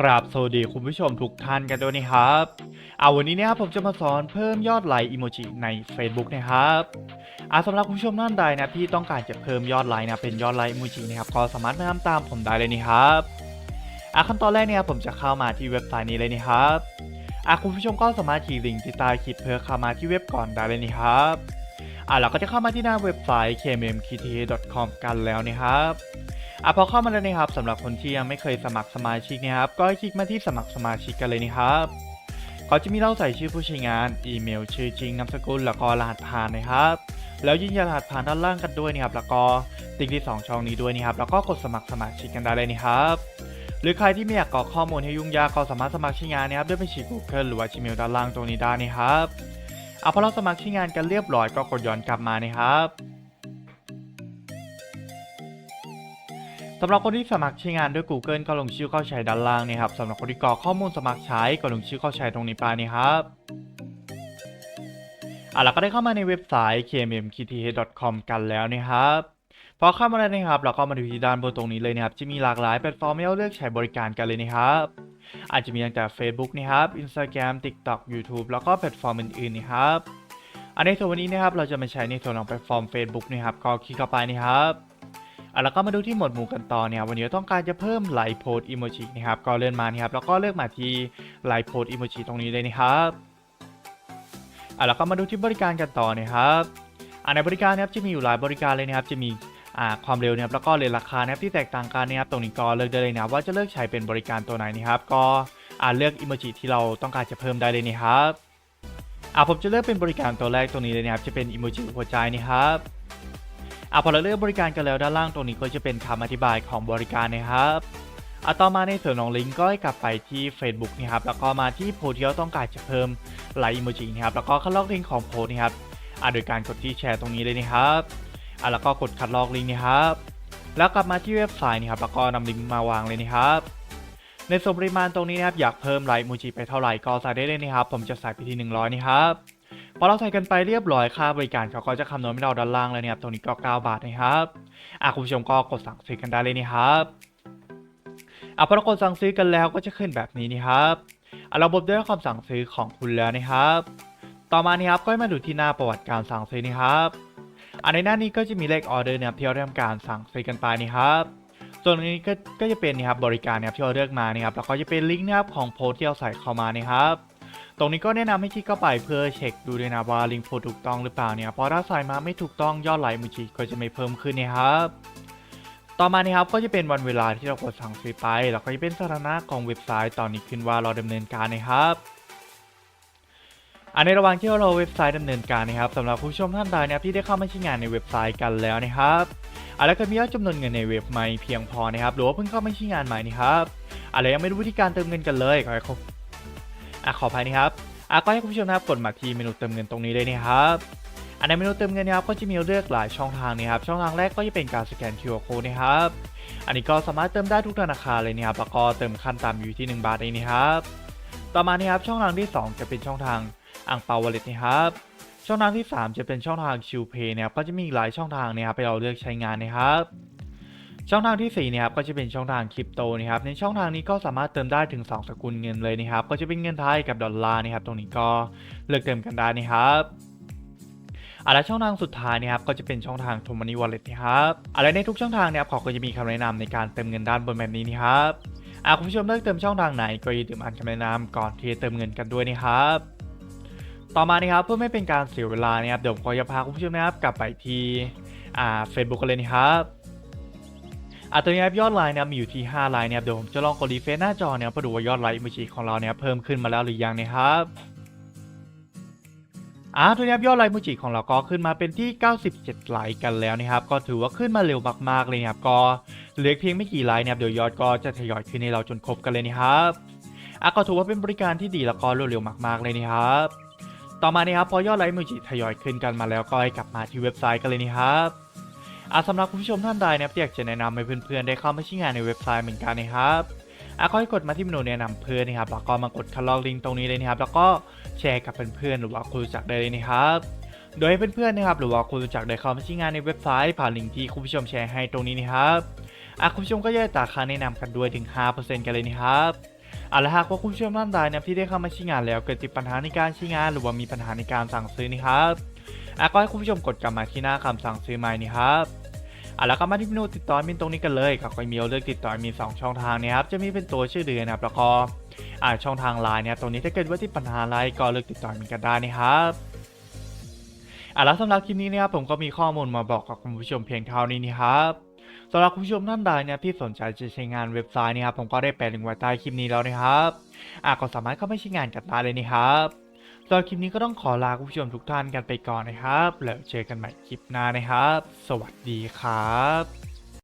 กราบสวัสดีคุณผู้ชมทุกท่านกันด้วยนะครับเอาวันนี้นะครับผมจะมาสอนเพิ่มยอดไลค์อิโมจิใน Facebook นะครับอาสำหรับคุณผู้ชมท่านใดนะที่ต้องการจะเพิ่มยอดไลค์นะเป็นยอดไลค์อิโมจินะครับก็สามารถมาทำตามผมได้เลยนะครับอะขั้นตอนแรกเนี่ยผมจะเข้ามาที่เว็บไซต์นี้เลยนะครับอะคุณผู้ชมก็สามารถคลิกลิงก์ที่ใต้คลิปเพื่อเข้ามาที่เว็บก่อนได้เลยนะครับอะเราก็จะเข้ามาที่หน้าเว็บไซต์ kmmkt.com กันแล้วนะครับ อะพอเข้ามาแล้วนะครับสำหรับคนที่ยังไม่เคยสมัครสมาชิกนะครับก็ให้คลิกมาที่สมัครสมาชิกกันเลยนะครับก็จะมีเราใส่ชื่อผู้ใช้งาน อีเมล ชื่อจริง นามสกุล แล้วก็รหัสผ่านนะครับ แล้วยืนยันรหัสผ่านด้านล่างกันด้วยนะครับ แล้วก็ติ๊กที่สองช่องนี้ด้วยนะครับ แล้วก็กดสมัครสมาชิกกันได้เลยนะครับ หรือใครที่ไม่อยากกรอกข้อมูลให้ยุ่งยากก็สามารถสมัครใช้งานนะครับด้วยบัญชี Google หรือว่า Gmail ด้านล่างตรงนี้ได้นะครับ เอาพอเราสมัครใช้งานกันเรียบร้อยก็กดย้อนกลับมานะครับ สำหรับคนที่สมัครใช้งานด้วย Google ก็ลงชื่อเข้าใช้ด้านล่างนี่ครับสำหรับคนที่กรอกข้อมูลสมัครใช้ก็ลงชื่อเข้าใช้ตรงนี้ไปนี่ครับอะเราก็ได้เข้ามาในเว็บไซต์ kmmkth.com กันแล้วนะครับพอเข้ามาแล้วนะครับ เราก็มาดูที่ด้านบนตรงนี้เลยนะครับ จะมีหลากหลายแพลตฟอร์มให้เราเลือกใช้บริการกันเลยนะครับ อาจจะมีตั้งแต่ Facebook นะครับ Instagram TikTok YouTube แล้วก็แพลตฟอร์มอื่นๆนะครับอันในส่วนวันนี้นะครับ เราจะมาใช้ในส่วนของแพลตฟอร์ม Facebook นะครับ ก็คลิกเข้าไปนะครับ อะแล้วก็มาดูที่หมวดหมู่กันต่อเนี่ยวันนี้เราต้องการจะเพิ่มไลโพสอิโมจินะครับก็เลื่อนมานี่ครับแล้วก็เลือกมาที่ไลโพสอิโมจิตรงนี้เลยนะครับอะแล้วก็มาดูที่บริการกันต่อนะครับอะในบริการนะครับจะมีอยู่หลายบริการเลยนะครับจะมีอ่าความเร็วนะครับแล้วก็เลยราคานะครับที่แตกต่างกันนะครับตรงนี้ก็เลือกได้เลยนะว่าจะเลือกใช้เป็นบริการตัวไหนนะครับก็อ่าเลือกอิโมจิที่เราต้องการจะเพิ่มได้เลยนะครับอะผมจะเลือกเป็นบริการตัวแรกตรงนี้เลยนะครับจะเป็นอิโมจิหัวใจนะครับ อะพอเราเลือกบริการกันแล้วด้านล่างตรงนี้ก็จะเป็นคำอธิบายของบริการนะครับอะต่อมาในส่วนของลิงก์ก็ให้กลับไปที่ Facebook นะครับแล้วก็มาที่โพสต์ที่เราต้องการจะเพิ่มไลค์อิโมจินะครับแล้วก็คัดลอกลิงก์ของโพสต์นะครับอะโดยการกดที่แชร์ตรงนี้เลยนะครับอะแล้วก็กดคัดลอกลิงก์นะครับแล้วกลับมาที่เว็บไซต์นะครับแล้วก็นำลิงก์มาวางเลยนะครับในส่วนปริมาณตรงนี้นะครับอยากเพิ่มไลค์อิโมจิไปเท่าไหร่ก็ใส่ได้เลยนะครับ ผมจะใส่ไปที่ 100 นะครับ พอเราใส่กันไปเรียบร้อยค่าบริการเขาก็จะคำนวณให้เราด้านล่างเลยนะครับตรงนี้ก็ 9 บาทนะครับอะคุณผู้ชมก็กดสั่งซื้อกันได้เลยนะครับอะพอเรากดสั่งซื้อกันแล้วก็จะขึ้นแบบนี้นะครับอะเราบบด้วยความสั่งซื้อของคุณแล้วนะครับ ต่อมานี่ครับก็มาดูที่หน้าประวัติการสั่งซื้อนะครับอันในหน้านี้ก็จะมีเลขออเดอร์นะครับที่เราได้ทำการสั่งซื้อกันไปนี่ครับส่วนนนี้ก็ก็จะเป็นนะครับบริการนะครับที่เราเลือกมานะครับแล้วก็จะเป็นลิงก์นะครับของโพสที่เราใส่เข้ามานะครับ ตรงนี้ก็แนะนำให้คลิกเข้าไปเพื่อเช็คดูด้วยนะว่าลิงก์โพถูกต้องหรือเปล่าเนี่ยเพราะถ้าใส่มาไม่ถูกต้องยอดไลค์มือจีก็จะไม่เพิ่มขึ้นนะครับต่อมานะครับก็จะเป็นวันเวลาที่เรากดสั่งซื้อไป แล้วก็จะเป็นสถานะของเว็บไซต์ตอนนี้ขึ้นว่าเราดำเนินการนะครับอันในระหว่างที่เราเว็บไซต์ดำเนินการนะครับสำหรับผู้ชมท่านใดนะครับที่ได้เข้ามาใช้งานในเว็บไซต์กันแล้วนะครับอะแล้วก็มียอดจำนวนเงินในเว็บไม่เพียงพอนะครับหรือว่าเพิ่งเข้ามาใช้งานใหม่นะครับอะไรยังไม่รู้วิธีการเติมเงินกันเลยขอให้ อะขออภัยนะครับอะก็ให้คุณผู้ชมนะครับกดมาที่เมนูเติมเงินตรงนี้เลยนะครับอันในเมนูเติมเงินนะครับก็จะมีเลือกหลายช่องทางนะครับช่องทางแรกก็จะเป็นการสแกน QR code นะครับอันนี้ก็สามารถเติมได้ทุกธนาคารเลยนะครับแล้วก็เติมขั้นต่ำอยู่ที่ 1 บาทเองนะครับต่อมานี่ครับช่องทางที่ 2 จะเป็นช่องทางอ่างเปาวอลเล็ตนะครับช่องทางที่ 3 จะเป็นช่องทางชิวเพย์นะครับก็จะมีหลายช่องทางนะครับให้เราเลือกใช้งานนะครับ ช่องทางที่4เนี่ยครับก็จะเป็นช่องทางคริปโตนะครับในช่องทางนี้ก็สามารถเติมได้ถึง 2 สกุลเงินเลยนะครับ ก็จะเป็นเงินไทยกับดอลลาร์นะครับ ตรงนี้ก็เลือกเติมกันได้นะครับอะและช่องทางสุดท้ายนะครับก็จะเป็นช่องทาง t o m o n e y Wallet นะครับอะไรในทุกช่องทางเนี่ยครับเขาก็จะมีคำแนะนำในการเติมเงินด้านบนแบบนี้นะครับอะคุณผู้ชมเลือกเติมช่องทางไหนก็อย่าลืมอ่านคำแนะนำก่อนที่จะเติมเงินกันด้วยนะครับ ต่อมานะครับเพื่อไม่เป็นการเสียเวลานะครับเดี๋ยวผมก็จะพาคุณผู้ชมนะครับกลับไปที่อ่า Facebook กันเลยนะครับ อะตัวนี้ครับยอดไลน์นะครับมีอยู่ที่5ไลน์นะครับเดี๋ยวผมจะลองกดรีเฟซหน้าจอเนี่ยเพื่อดูว่ายอดไลน์อิโมจิของเราเนี่ยเพิ่มขึ้นมาแล้วหรือยังนะครับอะตัวนี้ยอดไลน์อิโมจิของเราก็ขึ้นมาเป็นที่ 97 ไลค์กันแล้วนะครับ ก็ถือว่าขึ้นมาเร็วมากๆเลยนะครับ ก็เหลือเพียงไม่กี่ไลค์นะครับเดี๋ยวยอดก็จะทยอยขึ้นให้เราจนครบกันเลยนะครับอะก็ถือว่าเป็นบริการที่ดีแล้วก็รวดเร็วมากๆเลยนะครับ ต่อมานะครับพอยอดไลค์อิโมจิทยอยขึ้นกันมาแล้วก็ให้กลับมาที่เว็บไซต์กันเลยนะครับ อะสำหรับคุณผู้ชมท่านใดนะครับอยากจะแนะนำให้เพื่อนๆได้เข้ามาใช้งานในเว็บไซต์เหมือนกันนะครับอะก็ให้กดมาที่เมนูแนะนำเพื่อนนะครับแล้วก็มากดคัดลอกลิงก์ตรงนี้เลยนะครับ แล้วก็แชร์กับเพื่อนๆหรือว่าคนรู้จักได้เลยนะครับ โดยให้เพื่อนๆนะครับหรือว่าคนรู้จักได้เข้ามาใช้งานในเว็บไซต์ผ่านลิงก์ที่คุณผู้ชมแชร์ให้ตรงนี้นะครับอะคุณผู้ชมก็จะได้ตาค่าแนะนำกันด้วยถึง 5%กันเลยนะครับเอาละหากว่าคุณผู้ชมท่านใดนะครับที่ได้เข้ามาใช้งานแล้วเกิดติดปัญหาในการใช้งาน หรือว่ามีปัญหาในการสั่งซื้อนี่ครับ อะก็ให้คุณผู้ชมกดกลับมาที่หน้าคำสั่งซื้อใหม่นี่ครับอะแล้วก็มาที่เมนูติดต่อมินตรงนี้กันเลยก็ค่อยมีเลือกติดต่อมี 2 ช่องทางนะครับจะมีเป็นตัวชื่อเดือนนะครับแล้วก็อ่าช่องทางไลน์เนี่ยตรงนี้ถ้าเกิดว่าที่ปัญหาอะไรก็เลือกติดต่อมินกันได้นะครับอะแล้วสำหรับคลิปนี้นะครับผมก็มีข้อมูลมาบอกกับคุณผู้ชมเพียงเท่านี้นะครับสำหรับคุณผู้ชมท่านใดเนี่ยที่สนใจจะใช้งานเว็บไซต์นะครับผมก็ได้แปะลิงก์ไว้ใต้คลิปนี้แล้วนะครับอะก็สามารถเข้าไปใช้งานกันได้เลยนะครับ สำหรับคลิปนี้ก็ต้องขอลาคุณผู้ชมทุกท่านกันไปก่อนนะครับ แล้วเจอกันใหม่คลิปหน้านะครับ สวัสดีครับ